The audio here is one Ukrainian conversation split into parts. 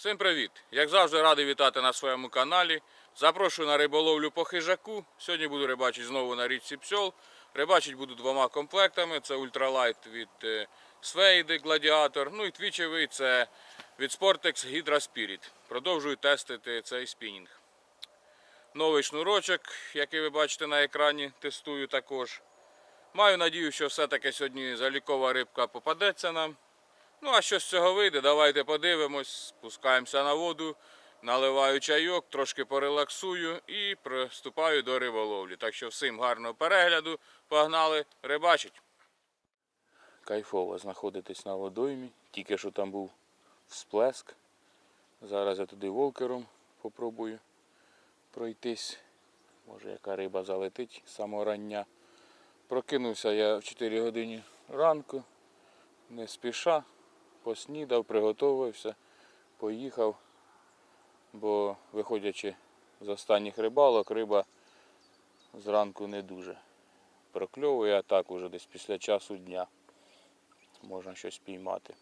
Всім привіт! Як завжди радий вітати на своєму каналі. Запрошую на риболовлю по хижаку. Сьогодні буду рибачити знову на річці Псьол. Рибачить буду двома комплектами. Це ультралайт від е, Свейди Гладіатор. Ну і твічевий це від Sportex Hydra Spirit. Продовжую тестити цей спінінг. Новий шнурочок, який ви бачите на екрані, тестую також. Маю надію, що все-таки сьогодні залікова рибка попадеться нам. Ну, а що з цього вийде, давайте подивимось, спускаємося на воду, наливаю чайок, трошки порелаксую і приступаю до риболовлі. Так що всім гарного перегляду, погнали рибачить. Кайфово знаходитись на водоймі, тільки що там був всплеск. Зараз я туди волкером попробую пройтись. Може яка риба залетить з самого рання. Прокинувся я в 4 годині ранку, не спіша поснідав, приготувався, поїхав, бо виходячи з останніх рибалок, риба зранку не дуже прокльовує, а так уже десь після часу дня можна щось піймати.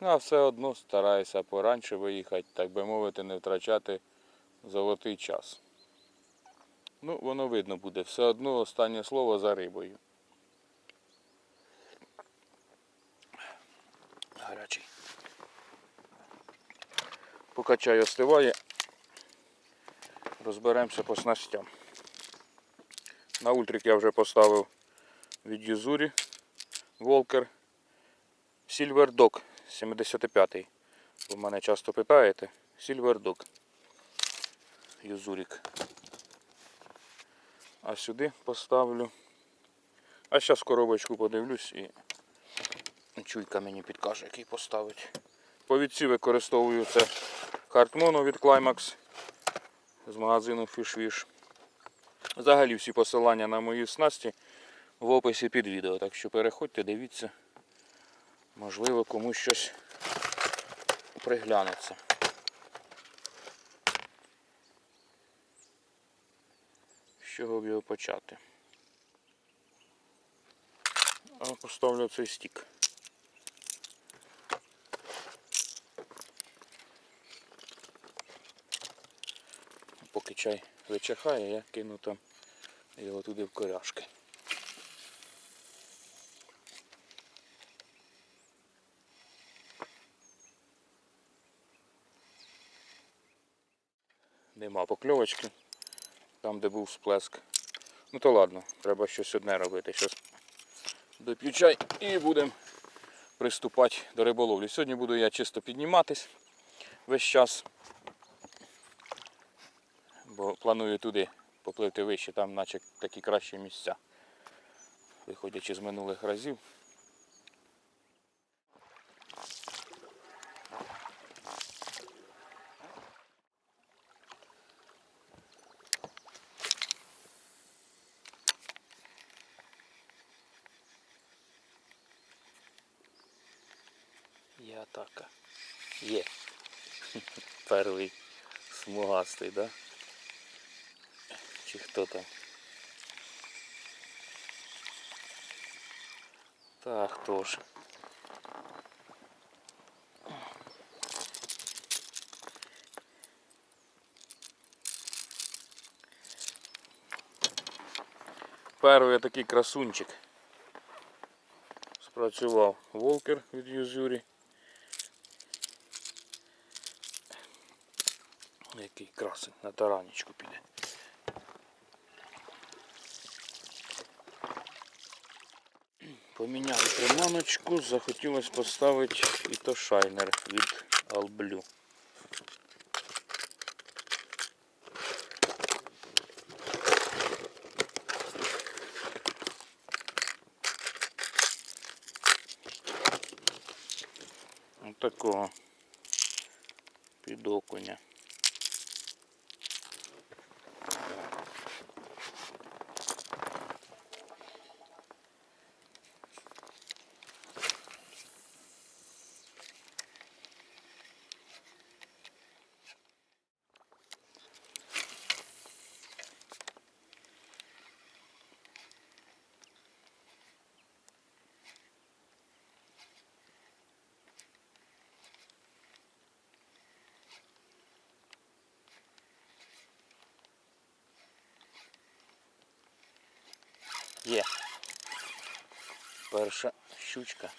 Ну, а все одно стараюся пораньше виїхати, так би мовити, не втрачати золотий час. Ну, воно видно буде, все одно останнє слово за рибою. гарячий. Поки чай остиває, розберемося по снастям. На ультрик я вже поставив від Юзурі Волкер Dog 75-й. Ви мене часто питаєте. Silver Dog. Юзурік. А сюди поставлю. А зараз коробочку подивлюсь і Чуйка мені підкаже, який поставити. Повідці використовую це Хартмоно від Climax з магазину Fishwish. Взагалі всі посилання на мої снасті в описі під відео. Так що переходьте, дивіться. Можливо комусь щось приглянеться. Чого б його почати? А поставлю цей стік. Поки чай вичихає, я кину там його туди в коряшки. Нема покльовочки, там де був сплеск. Ну то ладно, треба щось одне робити. Щось доп'ю чай і будемо приступати до риболовлі. Сьогодні буду я чисто підніматись весь час бо планую туди попливти вище, там наче такі кращі місця. Виходячи з минулих разів. Смугастий, да? Чи хто там? Так, хто ж? Такий красунчик. Спрацював волкер від Юзюрі. такий красень на таранічку піде. Поміняли приманочку, захотілося поставити і то шайнер від Алблю. Ось такого підоконя. Є. Перша щучка.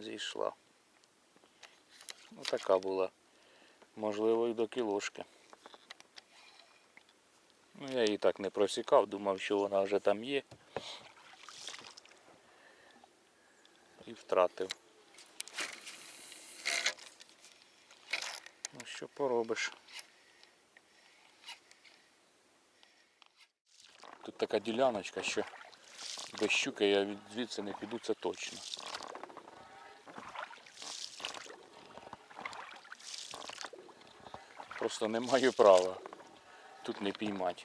Зійшла. Ну така була. Можливо і до кілошки. Ну я її так не просікав, думав, що вона вже там є. І втратив. Ну що поробиш? Тут така діляночка, що без щуки я звідси не піду, це точно. Просто не маю права тут не піймати.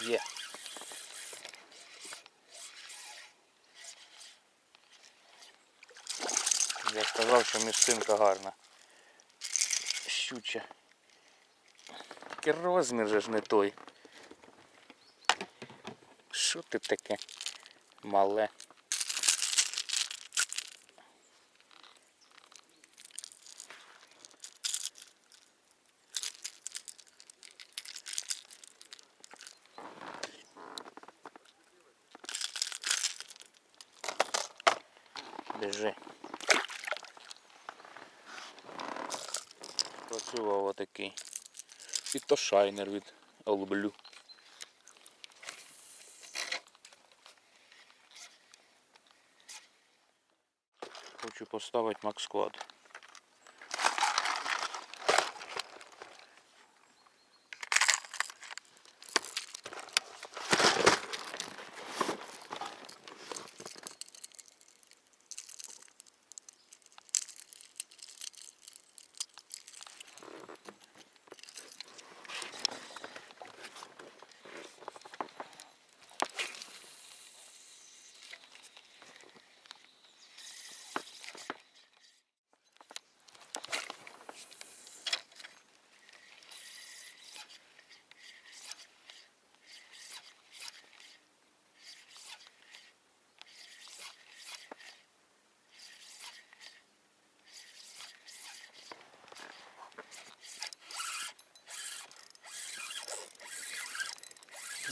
Є. Я сказав, що місцинка гарна. Щуча. Розмір же ж не той. Що ти таке мале? Біжи. Працював отакий. І то шайнер від Олблю. Хочу поставити Максквад.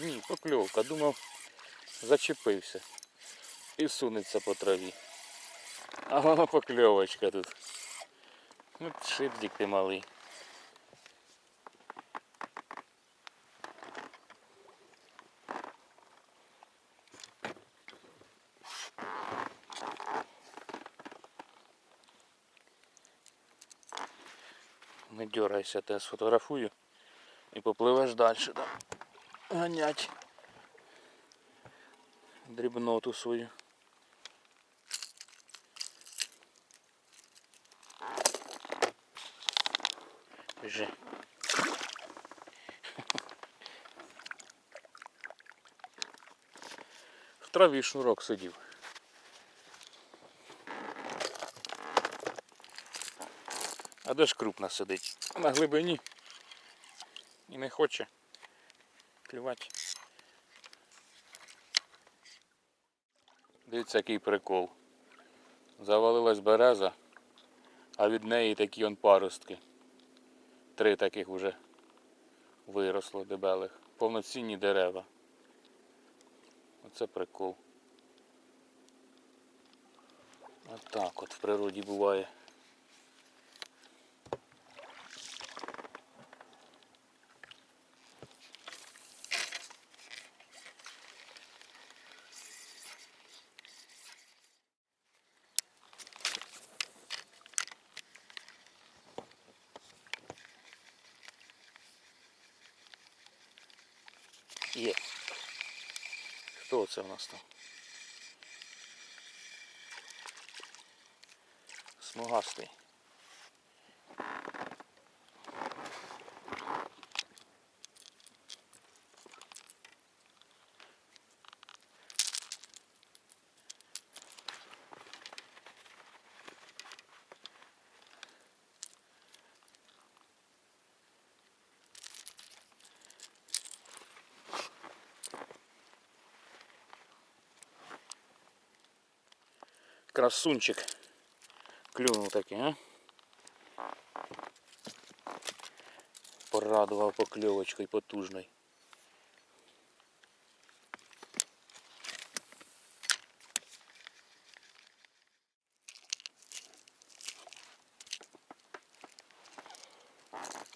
Ні, покльовка. Думав, зачепився. І сунеться по траві. А воно покльовочка тут. Ну, шипдик ти малий. Не дергайся, ти сфотографую і попливеш далі там ганять дрібноту свою. Біжи. В траві шнурок сидів. А де ж крупна сидить? На глибині. І не хоче клювати. Дивіться, який прикол. Завалилась береза, а від неї такі он паростки. Три таких вже виросло дебелих. Повноцінні дерева. Оце прикол. Отак от в природі буває. Є. Хто це у нас там? Смугастий. Красунчик. Клюнув такий, а? Порадував покльовочкою потужною.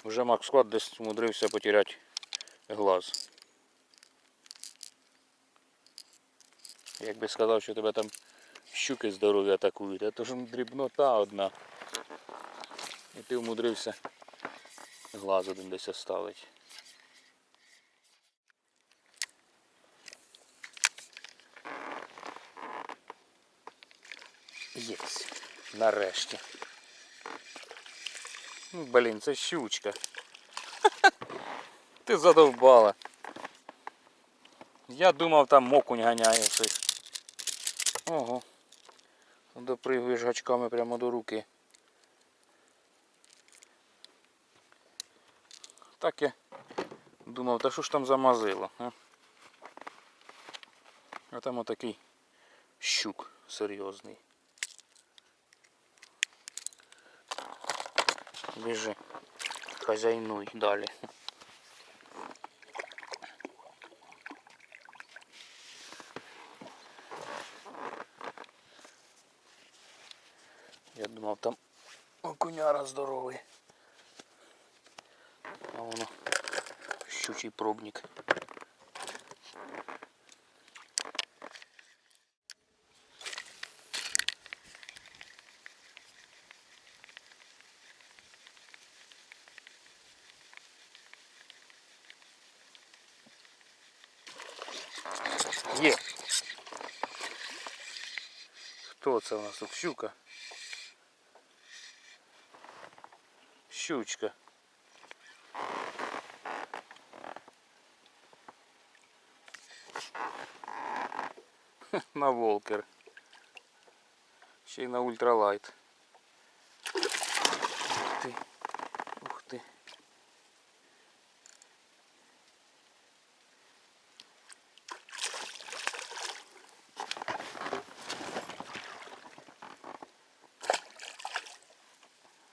Вже Макс Склад десь умудрився потеряти глаз. Якби сказав, що тебе там щуки здорові атакують, а то ж дрібнота одна. І ти умудрився глаз один десь оставить. Єсь. Нарешті. Ну, блін, це щучка. Ти задовбала. Я думав там окунь ганяє щось. Ого. Допригуєш гачками прямо до руки. Так я думав, та що ж там замазило, а? А там отакий щук серйозний. Біжи, хазяйнуй далі. Думав там окуняра здоровий. А воно щучий пробник. Є. Хто це у нас тут? Щука? Щучка. на волкер. Ще й на ультралайт. Ух ти. Ух ти.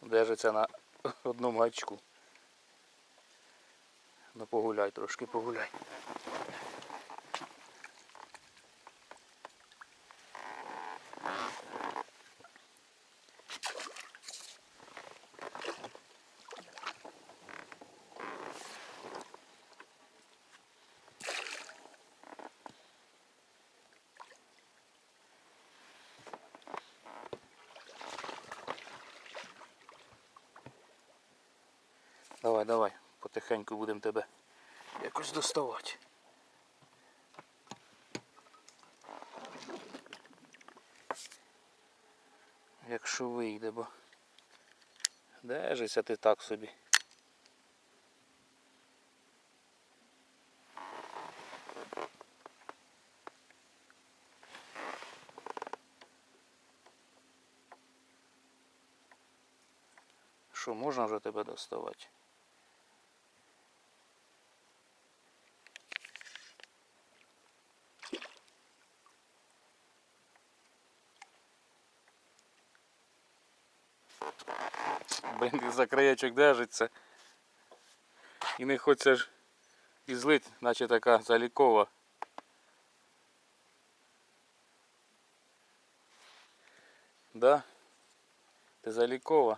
Держиться на одному гачку. Ну погуляй трошки, погуляй. Давай, давай, потихеньку будемо тебе якось доставати. Якщо вийде, бо держися ти так собі. Що, можна вже тебе доставати? Блін, за краєчок держиться. І не хочеться і злить, наче така залікова. Да? Ти залікова.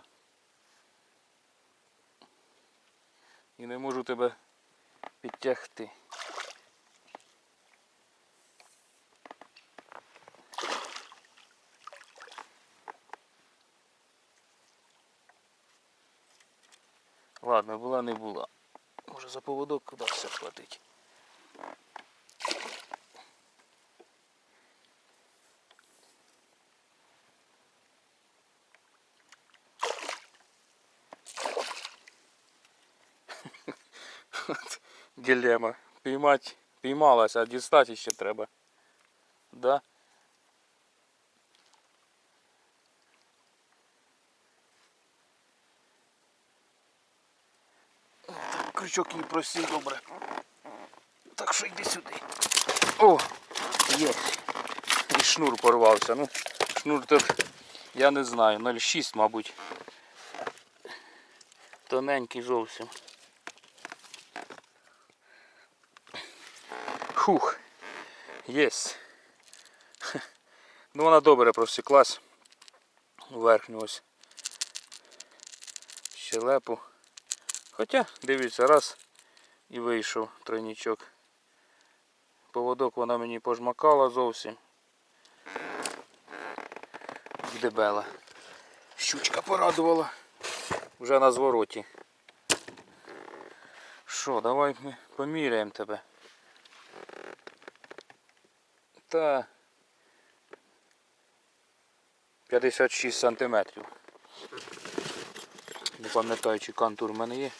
І не можу тебе підтягти. Ладно, була не була. Може за поводок куди все платить. Дилемма. Піймати піймалась, а дістати ще треба. Да? Крючок її просів добре. Так що йди сюди. О! Є. І шнур порвався. Ну, шнур тут, я не знаю, 0,6, мабуть. Тоненький зовсім. Хух. Єсть. Ну вона добре просіклась. Верхню ось щелепу. Хоча, дивіться, раз і вийшов тройнічок. Поводок вона мені пожмакала зовсім. Дебела. Щучка порадувала. Вже на звороті. Що, давай ми поміряємо тебе. Та 56 сантиметрів. Не пам'ятаю, чи контур в мене. Є.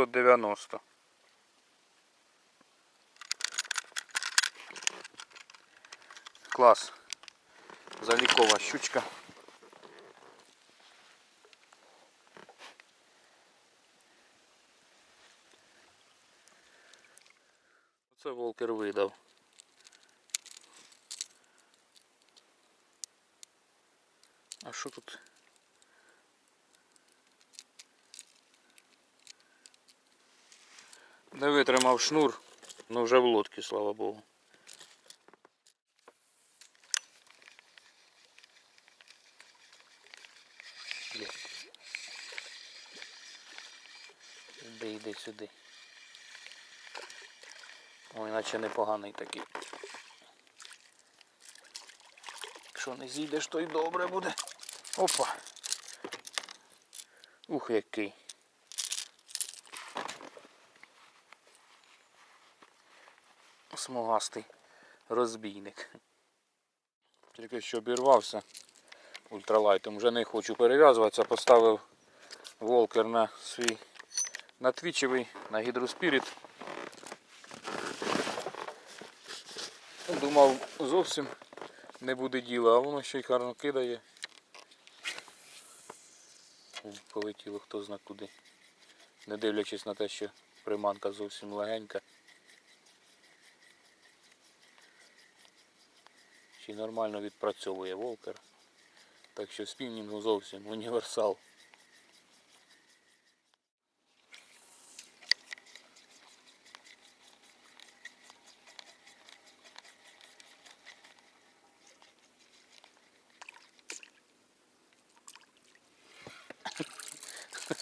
Кіло 590. Клас. Залікова щучка. Оце волкер видав. А що тут? Не витримав шнур, ну вже в лодці, слава Богу. Іди, йди сюди. Ой, наче непоганий такий. Якщо не зійдеш, то й добре буде. Опа. Ух, який. Смугастий розбійник. Тільки що обірвався ультралайтом. Вже не хочу перев'язуватися, поставив волкер на свій на твічевий, на гідроспіріт. Думав зовсім не буде діла, а воно ще й гарно кидає. Полетіло хто зна куди. Не дивлячись на те, що приманка зовсім легенька. Нормально відпрацьовує волкер. Так що спінінг зовсім універсал.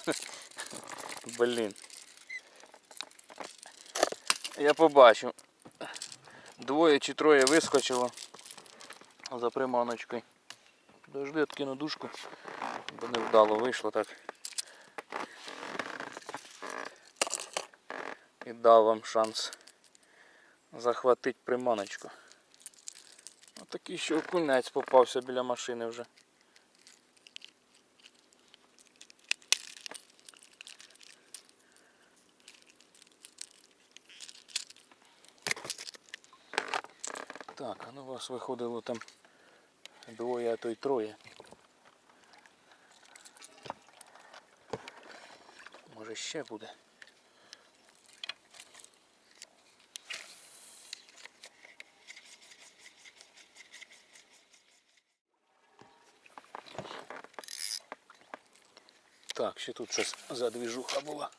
Блін. Я побачив. Двоє чи троє вискочило за приманочкою. Подожди, откину дужку, бо невдало вийшло так. І дав вам шанс захватити приманочку. Отакий ще окунець попався біля машини вже. Виходило там двоє, а то й троє. Може ще буде. Так, ще тут щось задвіжуха була.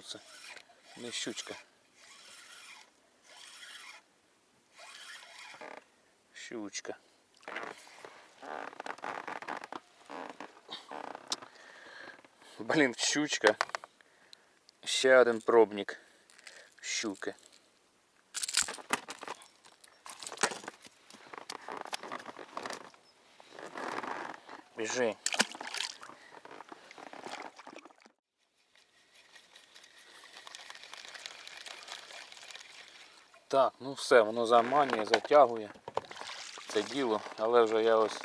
Що це? Не щучка. Щучка. Блін, щучка. Ще один пробник щуки. Біжи. Так, ну все, воно заманює, затягує це діло, але вже я ось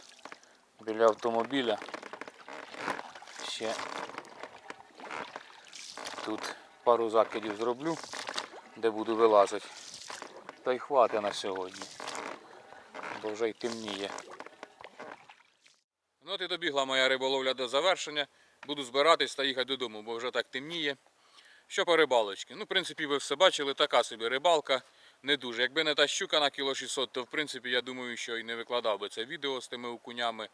біля автомобіля ще тут пару закидів зроблю, де буду вилазити. Та й хватить на сьогодні, бо вже й темніє. Ну от і добігла моя риболовля до завершення. Буду збиратись та їхати додому, бо вже так темніє. Що по рибалочці? Ну, в принципі, ви все бачили, така собі рибалка. Не дуже. Якби не та щука на кіло 600, то в принципі я думаю, що і не викладав би це відео з тими окунями.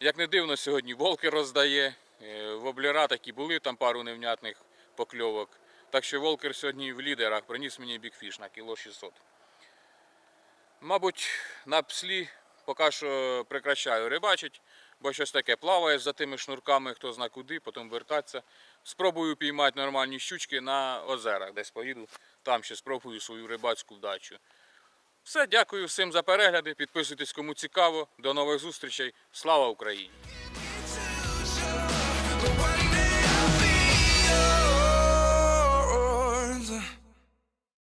Як не дивно, сьогодні волки роздає. Е, Воблера такі були, там пару невнятних покльовок. Так що волкер сьогодні в лідерах приніс мені бікфіш на кіло 600. Мабуть, на пслі поки що прекращаю рибачить, бо щось таке плаває за тими шнурками, хто зна куди, потім вертатися. Спробую піймати нормальні щучки на озерах, десь поїду, там ще спробую свою рибацьку вдачу. Все, дякую всім за перегляди. Підписуйтесь, кому цікаво. До нових зустрічей. Слава Україні!